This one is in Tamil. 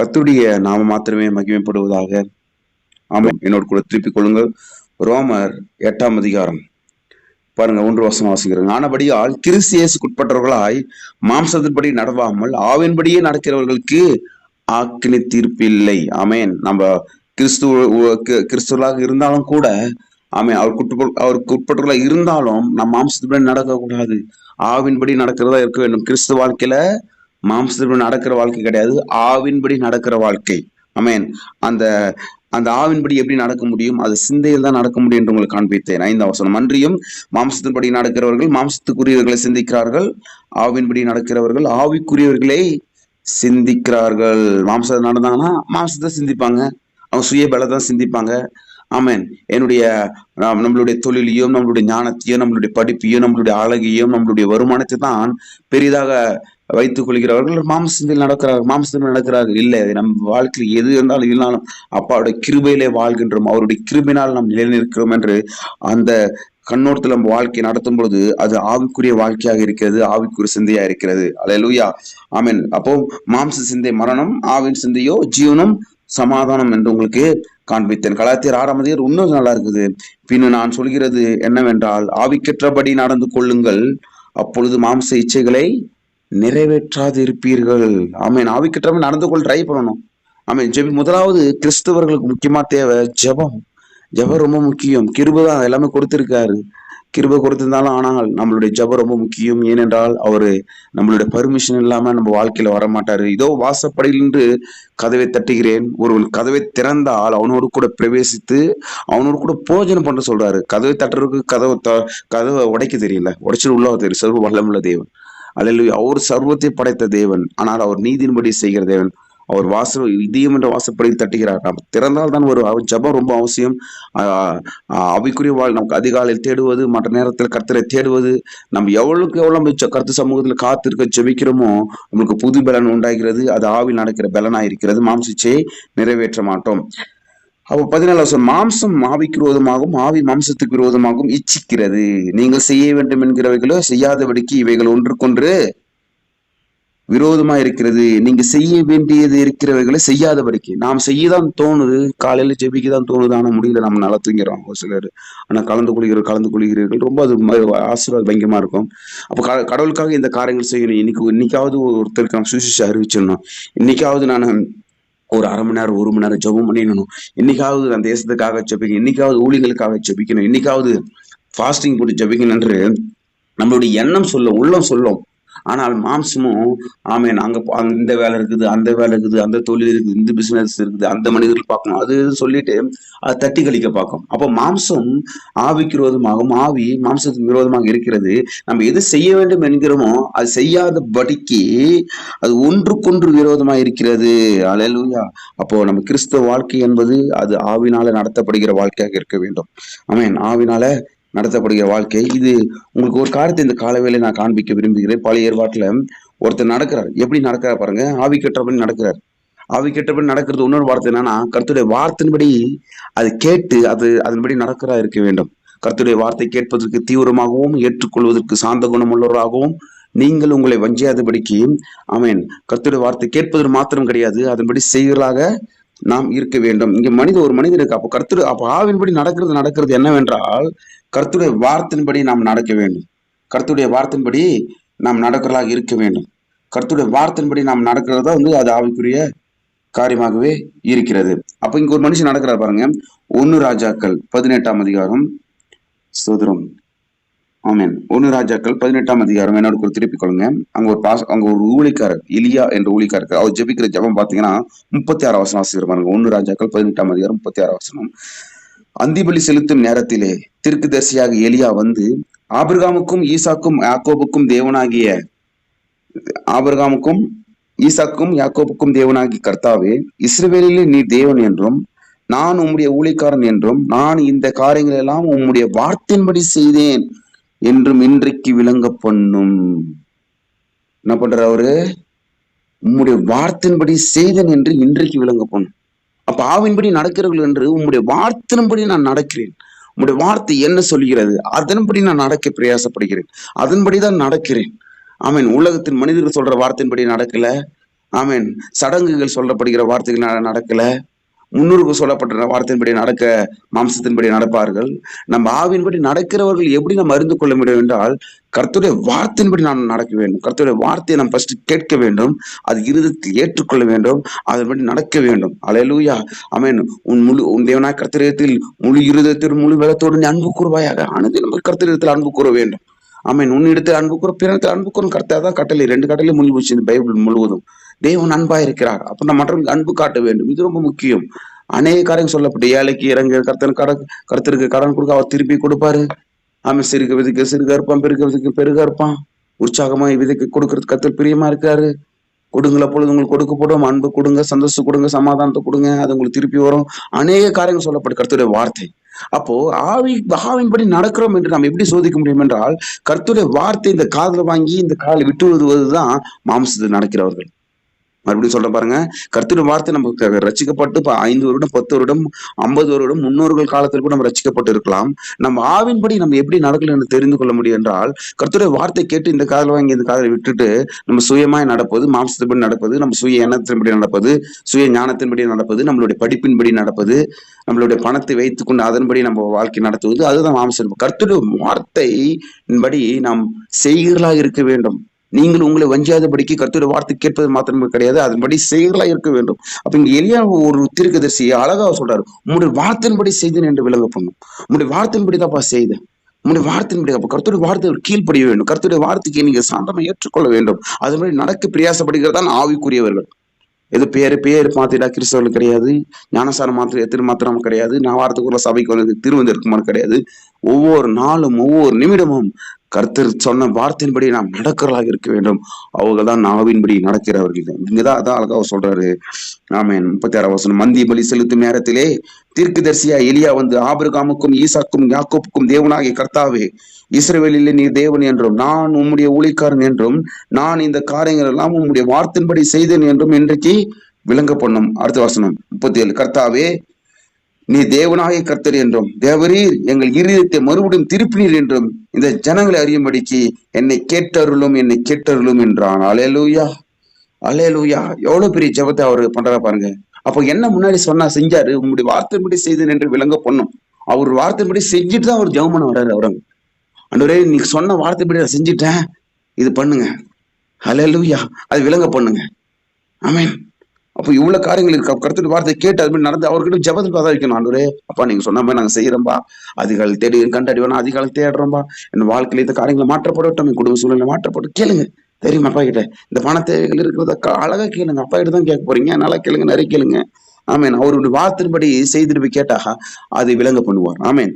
கத்துடைய நாம மாத்திரமே மகிமைப்படுவதாக. ஆமாம் என்னோடு கூட திருப்பிக் கொள்ளுங்கள். ரோமர் எட்டாம் அதிகாரம். பாருங்க ஒன்று வசனம் வாசிக்கிறேன். ஆனபடியால் கிறிஸ்தியேசுக்குட்பட்டவர்களாய் மாம்சத்தின்படி நடவாமல் ஆவின்படியே நடக்கிறவர்களுக்கு ஆக்கினி தீர்ப்பில்லை ஆமேன். நம்ம கிறிஸ்துவ கிறிஸ்துவர்களாக இருந்தாலும் கூட ஆமே அவருக்கு அவருக்கு உட்பட்டவர்களாக இருந்தாலும் நம்ம மாம்சத்தின்படி நடக்கக்கூடாது. ஆவின்படி நடக்கிறதா இருக்க வேண்டும். கிறிஸ்து வாழ்க்கையில மாம்சத்தின்படி நடக்கிற வாழ்க்கை கிடையாது. ஆவின்படி நடக்கிற வாழ்க்கை. அமேன் அந்த அந்த ஆவின்படி எப்படி நடக்க முடியும்? அது சிந்தையில் தான் நடக்க முடியும் என்று உங்களுக்கு காண்பித்தேன். ஐந்தாம் வசனம். அன்றியும் மாம்சத்தின்படி நடக்கிறவர்கள் மாம்சத்துக்குரியவர்களை சிந்திக்கிறார்கள். ஆவின்படி நடக்கிறவர்கள் ஆவிக்குரியவர்களை சிந்திக்கிறார்கள். மாம்சம் நடந்தாங்கன்னா மாம்சத்தை சிந்திப்பாங்க. அவங்க சுய பலத்தை சிந்திப்பாங்க. ஆமேன் என்னுடைய நம்மளுடைய தொழிலையும் நம்மளுடைய ஞானத்தையும் நம்மளுடைய படிப்பையும் நம்மளுடைய அழகையும் நம்மளுடைய வருமானத்தை தான் பெரிதாக வைத்துக் கொள்கிறவர்கள் மாம்சத்தில் நடக்கிறார்கள் மாம்சத்தில் நடக்கிறார்கள். இல்லை அது நம் வாழ்க்கையில் எது இருந்தாலும் இருந்தாலும் அப்பாவுடைய கிருபையிலே வாழ்கின்றோம். அவருடைய கிருபினால் நாம் நிலைநிற்கிறோம் என்று அந்த கண்ணோட்டத்தில் நம்ம வாழ்க்கை நடத்தும் பொழுது அது ஆவிக்குரிய வாழ்க்கையாக இருக்கிறது ஆவிக்குரிய சிந்தையா இருக்கிறது. அலையலூயா ஆமீன் அப்போ மாம்ச சிந்தை மரணம் ஆவின் சிந்தையோ ஜீவனம் சமாதானம் என்று உங்களுக்கு காண்பித்தேன். கலாத்தியர் ஆறாம் இன்னும் நல்லா இருக்குது. பின்னு நான் சொல்கிறது என்னவென்றால் ஆவிக்கற்றபடி நடந்து கொள்ளுங்கள். அப்பொழுது மாம்ச இச்சைகளை நிறைவேற்றாது இருப்பீர்கள் ஆமென். ஆவிக்கற்றபடி நடந்து கொள் ட்ரை பண்ணணும். ஆமென். ஜெபி முதலாவது கிறிஸ்தவர்களுக்கு முக்கியமா தேவை ஜெபம். ஜெபம் ரொம்ப முக்கியம். கிருபு தான் எல்லாமே கொடுத்துருக்காரு. கிருப கொடுத்திருந்தாலும் ஆனால் நம்மளுடைய ஜெபம் ரொம்ப முக்கியம். ஏனென்றால் அவரு நம்மளுடைய பர்மிஷன் இல்லாம நம்ம வாழ்க்கையில வரமாட்டாரு. இதோ வாசப்படையில் நின்று கதவை தட்டுகிறேன். ஒருவன் கதவை திறந்தால் அவனோடு கூட பிரவேசித்து அவனோடு கூட போஜனம் பண்ண சொல்றாரு. கதவை தட்டுறதுக்கு கதவை த- கதவை உடைக்க தெரியல. உடைச்சிட்டு உள்ள தெரியும் சர்வ வல்லமுள்ள தேவன். அல்லேலூயா. அவர் சர்வத்தை படைத்த தேவன் ஆனால் அவர் நீதியின்படி செய்கிற தேவன். அவர் வாச இதயம் என்ற வாசப்படி தட்டுகிறார். நாம் திறந்தால் தான் ஒரு ஜபம் ஜெபம் ரொம்ப அவசியம். அவைக்குரிய வாழ் நமக்கு அதிகாலையில் தேடுவது மற்ற நேரத்தில் கர்த்தரை தேடுவது நம்ம எவ்வளவுக்கு எவ்வளவு நம்ம கருத்து சமூகத்தில் காத்திருக்க ஜெபிக்கிறோமோ நம்மளுக்கு புது பலன் உண்டாகிறது. அது ஆவில் நடக்கிற பலனாக இருக்கிறது மாம்சிச்சே நிறைவேற்ற மாட்டோம். அப்போ பதினாலு வருஷம் மாம்சம் ஆவிக்கு விரோதமாகவும் ஆவி மாம்சத்துக்கு விரோதமாகவும் இச்சிக்கிறது. நீங்கள் செய்ய வேண்டும் என்கிறவைகளோ செய்யாதபடிக்கு இவைகள் ஒன்றுக்கொன்று விரோதமா இருக்கிறது. நீங்க செய்ய வேண்டியது இருக்கிறவைகளை செய்யாதபடிக்கு. நாம் செய்யதான் தோணுது. காலையில ஜெபிக்க தான் தோணுது. ஆனா முடியல. நம்ம நல்லா தூங்கிறோம் ஒரு சிலர் ஆனா கலந்து கொள்கிற கலந்து கொள்கிறீர்கள். ரொம்ப அது ஆசீர்வாத பயங்கரமா இருக்கும். அப்ப கடவுளுக்காக இந்த காரியங்கள் செய்யணும். இன்னைக்கு இன்னைக்காவது ஒருத்தருக்கு நான் சுசிச்சு அறிவிச்சிடணும். இன்னைக்காவது நான் ஒரு அரை மணி நேரம் ஒரு மணி நேரம் ஜெபம் பண்ணிடணும். இன்னைக்காவது அந்த தேசத்துக்காக ஜெபிக்கணும் இன்னைக்காவது ஊழியர்களுக்காக ஜெபிக்கணும் இன்னைக்காவது ஃபாஸ்டிங் போட்டு ஜெபிக்கணும் என்று நம்மளுடைய எண்ணம் சொல்லும் உள்ளம் சொல்லும். ஆனால் மாம்சமும் ஆமேன் அங்கே இந்த வேலை இருக்குது அந்த வேலை இருக்குது அந்த தொழில் இருக்குது இந்த பிஸ்னஸ் இருக்குது அந்த மனிதர்கள் பார்க்கணும். அது சொல்லிட்டு அதை தட்டி கழிக்க பார்க்கும். அப்போ மாம்சம் ஆவிக்கு விரோதமாகவும் ஆவி மாம்சத்துக்கு விரோதமாக இருக்கிறது. நம்ம எது செய்ய வேண்டும் என்கிறோமோ அது செய்யாத படிக்கு அது ஒன்றுக்கொன்று விரோதமாக இருக்கிறது. அலையலூயா அப்போ நம்ம கிறிஸ்தவ வாழ்க்கை என்பது அது ஆவினால நடத்தப்படுகிற வாழ்க்கையாக இருக்க வேண்டும். ஆமீன். ஆவினால நடத்தப்படுகிற வாழ்க்கை. இது உங்களுக்கு ஒரு காரியத்தை இந்த காலவேளை நான் காண்பிக்க விரும்புகிறேன். பழைய ஏற்பாட்டில் ஒருத்தர் நடக்கிறார். எப்படி நடக்கிறார் பாருங்க. ஆவி கெட்டபடி நடக்கிறார். ஆவி கெட்டபடி நடக்கிறது இன்னொரு வார்த்தை என்னன்னா கருத்துடைய வார்த்தையின்படி அது கேட்டு அது அதன்படி நடக்கிறா இருக்க வேண்டும். கருத்துடைய வார்த்தை கேட்பதற்கு தீவிரமாகவும் ஏற்றுக்கொள்வதற்கு சாந்த குணமுள்ளவராகவும் நீங்கள் உங்களை வஞ்சியாதபடிக்கு ஆமென். கருத்துடைய வார்த்தை கேட்பது மாத்திரம் கிடையாது. அதன்படி செய்கிறதாக நாம் இருக்க வேண்டும். இங்க மனித ஒரு மனிதனுக்கு அப்போ கருத்து அப்போ ஆவின்படி நடக்கிறது நடக்கிறது என்னவென்றால் கருத்துடைய வார்த்தையின்படி நாம் நடக்க வேண்டும். கருத்துடைய வார்த்தையின்படி நாம் நடக்கிறதாக இருக்க வேண்டும். கருத்துடைய வார்த்தையின்படி நாம் நடக்கிறதா வந்து அது ஆவிக்குரிய காரியமாகவே இருக்கிறது. அப்ப இங்க ஒரு மனுஷன் நடக்கிறார் பாருங்க. ஒன்னு ராஜாக்கள் பதினெட்டாம் அதிகாரம். சோதரம் ஆமென். ஒன்னு ராஜாக்கள் பதினெட்டாம் அதிகாரம். என்னோட கூட திருப்பிக் கொள்ளுங்க. அங்க ஒரு பாஸ் அங்க ஒரு ஊழிக்காரர் இலியா என்ற ஊழிக்காரர் அவர் ஜெபிக்கிற ஜெபம் பாத்தீங்கன்னா முப்பத்தி ஆறு வசனம் வாசிக்கிற பாருங்க. ஒன்னு ராஜாக்கள் பதினெட்டாம் அதிகாரம் முப்பத்தி ஆறு வசனம். அந்திபலி செலுத்தும் நேரத்திலே திருக்கு தரிசியாக எலியா வந்து ஆபிரகாமுக்கும் ஈசாக்கும் யாக்கோபுக்கும் தேவனாகிய ஆபிரகாமுக்கும் ஈசாக்கும் யாக்கோபுக்கும் தேவனாகி கர்த்தாவே இஸ்ரவேலிலே நீ தேவன் என்றும் நான் உம்முடைய ஊழிக்காரன் என்றும் நான் இந்த காரியங்கள் எல்லாம் உம்முடைய வார்த்தையின்படி செய்தேன் என்றும் இன்றைக்கு விளங்க பண்ணும். என்ன பண்ற அவரு? உம்முடைய வார்த்தையின்படி செய்தேன் என்று இன்றைக்கு விளங்க பண்ணும். அப்ப ஆவின்படி நடக்கிறவர்கள் என்று உம்முடைய வார்த்தையின்படி நான் நடக்கிறேன். உம்முடைய வார்த்தை என்ன சொல்கிறது? அதன்படி நான் நடக்க பிரயாசப்படுகிறேன். அதன்படி தான் நடக்கிறேன். ஆமென். உலகத்தின் மனிதர்கள் சொல்ற வார்த்தையின்படி நடக்கல. ஆமீன். சடங்குகள் சொல்லப்படுகிற வார்த்தைகள் நடக்கல. முன்னோருக்கு சொல்லப்பட்ட வார்த்தையின்படி நடக்க மாம்சத்தின்படி நடப்பார்கள். நம்ம ஆவியின்படி நடக்கிறவர்கள் எப்படி நம்ம அறிந்து கொள்ள முடியும் என்றால் கர்த்தருடைய வார்த்தையின்படி நாம் நடக்க வேண்டும். கர்த்தருடைய வார்த்தையை நாம் ஃபர்ஸ்ட் கேட்க வேண்டும். அது இருதத்தில் ஏற்றுக்கொள்ள வேண்டும். அதன்படி நடக்க வேண்டும். அலையலூயா அமேன் உன் முழு உன் தேவனாய் கர்த்தரியத்தில் முழு இருதயத்தில் முழு வெள்ளத்தோடு நீ அன்பு கூறுவாயாக. அனைத்து நம்ம கர்த்தரியத்தில் அன்பு கூற வேண்டும். ஆமென் உன்னிடத்தில் அன்பு கூற பிறத்தில் அன்பு கூறும் கர்த்தர் தான் கட்டளை. ரெண்டு கட்டளை முடிவு வச்சு பைபிள் முழுவதும். தேவன் அன்பா இருக்கிறார். அப்ப நம்ம மற்றவங்களுக்கு அன்பு காட்ட வேண்டும். இது ரொம்ப முக்கியம். அநேக காரியங்கள் சொல்லப்பட்டு ஏழைக்கு இறங்க கருத்தன் கடன் கருத்திற்கு கடன் கொடுக்க அவர் திருப்பி கொடுப்பாரு. ஆமா சிறுக விதைக்க சிறுக இருப்பான் பெருக விதைக்க பெருக இருப்பான் உற்சாகமா விதைக்க கொடுக்கறது கத்தல் பிரியமா இருக்காரு. கொடுங்கள பொழுது உங்களுக்கு கொடுக்கப்படும். அன்பு கொடுங்க சந்தோஷம் கொடுங்க சமாதானத்தை கொடுங்க அது உங்களுக்கு திருப்பி வரும். அநேக காரியங்கள் சொல்லப்பட்டு கருத்துடைய வார்த்தை. அப்போ ஆவி ஆவின்படி நடக்கிறோம் என்று நாம் எப்படி சோதிக்க முடியும் என்றால் கருத்துடைய வார்த்தை இந்த காதல வாங்கி இந்த காலை விட்டு வருவதுதான் மாம்சத்தில் நடக்கிறவர்கள். மறுபடியும் சொல்ற பாருங்க. கர்த்தர் வார்த்தை நமக்கு ரசிக்கப்பட்டு ஐந்து வருடம் பத்து வருடம் ஐம்பது வருடம் முன்னோர்கள் காலத்தில் கூட நம்ம ரசிக்கப்பட்டு இருக்கலாம். நம்ம ஆவின்படி நம்ம எப்படி நடக்கல என்று தெரிந்து கொள்ள முடியும் என்றால் கர்த்தருடைய வார்த்தை கேட்டு இந்த காதல் வாங்கி இந்த காதலை விட்டுட்டு நம்ம சுயமாய் நடப்பது மாம்சத்தின்படி நடப்பது நம்ம சுய எண்ணத்தின்படி நடப்பது சுய ஞானத்தின்படி நடப்பது நம்மளுடைய படிப்பின்படி நடப்பது நம்மளுடைய பணத்தை வைத்துக்கொண்டு அதன்படி நம்ம வாழ்க்கை நடத்துவது அதுதான் மாம்சம். கர்த்தருடைய படி நாம் செய்கிறலாக இருக்க வேண்டும். நீங்கள் உங்களை வஞ்சாதபடிக்கு கர்த்தருடைய வார்த்தை கேட்பது மாத்திரமே கிடையாது. அதன்படி செயலா இருக்க வேண்டும். அப்ப இங்க எளியா ஒரு தீர்க்கதரிசி அழகா சொல்றாரு. உங்களுடைய வார்த்தையின்படி செய்தேன் என்று விளங்க பண்ணும். உங்களுடைய வார்த்தையின்படி தான்ப்பா செய்தேன். உங்களுடைய வார்த்தையின்படி அப்ப கருத்துடைய வார்த்தை கீழ்ப்படிய வேண்டும். கருத்துடைய வார்த்தைக்கு நீங்க சாந்தமா ஏற்றுக்கொள்ள வேண்டும். அது மாதிரி நடக்க பிரயாசப்படுகிறதான் ஆவிக்குரியவர்கள். எது பேரு பேர் மாத்திடா கிறிஸ்தவர்கள் கிடையாது. ஞானசாரம் மாத்திர எத்திர மாத்திரம் கிடையாது. நான் வாரத்துக்குள்ள சபைக்கு வந்து திருவந்திருக்குமாறு கிடையாது. ஒவ்வொரு நாளும் ஒவ்வொரு நிமிடமும் கர்த்தர் சொன்ன வார்த்தையின்படி நாம் நடக்கிறதாக இருக்க வேண்டும். அவங்க தான் நாவின்படி நடக்கிறவர்கள். இங்கதான் அதான் அழகாக சொல்றாரு. நாம முப்பத்தி ஆறாம் வசனம் மந்திய பலி செலுத்தும் நேரத்திலே தீர்க்கதரிசியா எலியா வந்து ஆபிரகாமுக்கும் ஈசாக்கும் யாக்கோப்புக்கும் தேவனாகிய கர்த்தாவே இஸ்ரேவேலில் நீ தேவன் என்றும் நான் உம்முடைய ஊழிக்காரன் என்றும் நான் இந்த காரியங்கள் எல்லாம் உம்முடைய வார்த்தையின்படி செய்தேன் என்றும் இன்றைக்கு விளங்க பண்ணும் அடுத்த வசனம் முப்பத்தி ஏழு கர்த்தாவே நீ தேவனாகிய கர்த்தர் என்றும் தேவரீர் எங்கள் இருதயத்தை மறுபடியும் திருப்பினீர் என்றும் இந்த ஜனங்களை அறியும்படிக்கு என்னை கேட்டருளும் என்னை கேட்டருளும் என்றான். அலேலூயா அலேலூயா எவ்வளவு பெரிய ஜெபத்தை அவரு பண்றா பாருங்க. அப்போ என்ன முன்னாடி சொன்னா செஞ்சாரு? உங்களுடைய வார்த்தைப்படி செய்தேன் என்று விளங்க பண்ணும். அவர் வார்த்தைப்படி செஞ்சுட்டு தான் அவர் ஜெபம் பண்ண வர்றாரு அவரங்க அன்றுவரே நீ சொன்ன வார்த்தைப்படி நான் செஞ்சுட்டேன். இது பண்ணுங்க. அலேலூயா அது விளங்க பண்ணுங்க. ஆமென் அப்போ இவ்வளவு காரியங்கள் இருக்கு. கருத்து வார்த்தை கேட்டு அது மாதிரி நடந்து அவர்கிட்ட ஜபத்தில் பார்த்தா வைக்கணும் ஆண்டு அப்பா நீங்க சொன்ன மாதிரி நாங்க செய்யறோம்பா அதிகாலை தேடி கண்டறிவோம் அதிகாலை தேடுறோம்பா. என் வாழ்க்கையில இந்த காரியங்களை மாற்றப்படட்டும். என் குடும்ப சூழ்நிலை மாற்றப்படும் கேளுங்க. தெரியுமா அப்பா கிட்ட? இந்த பண தேவைகள் இருக்கிறத அழகா கேளுங்க. அப்பா கிட்ட தான் கேட்க போறீங்க. நல்லா கேளுங்க நிறைய கேளுங்க. ஆமேன். அவருடைய வார்த்தையின்படி செய்திருப்பி கேட்டாக அது விளங்க பண்ணுவார். ஆமேன்.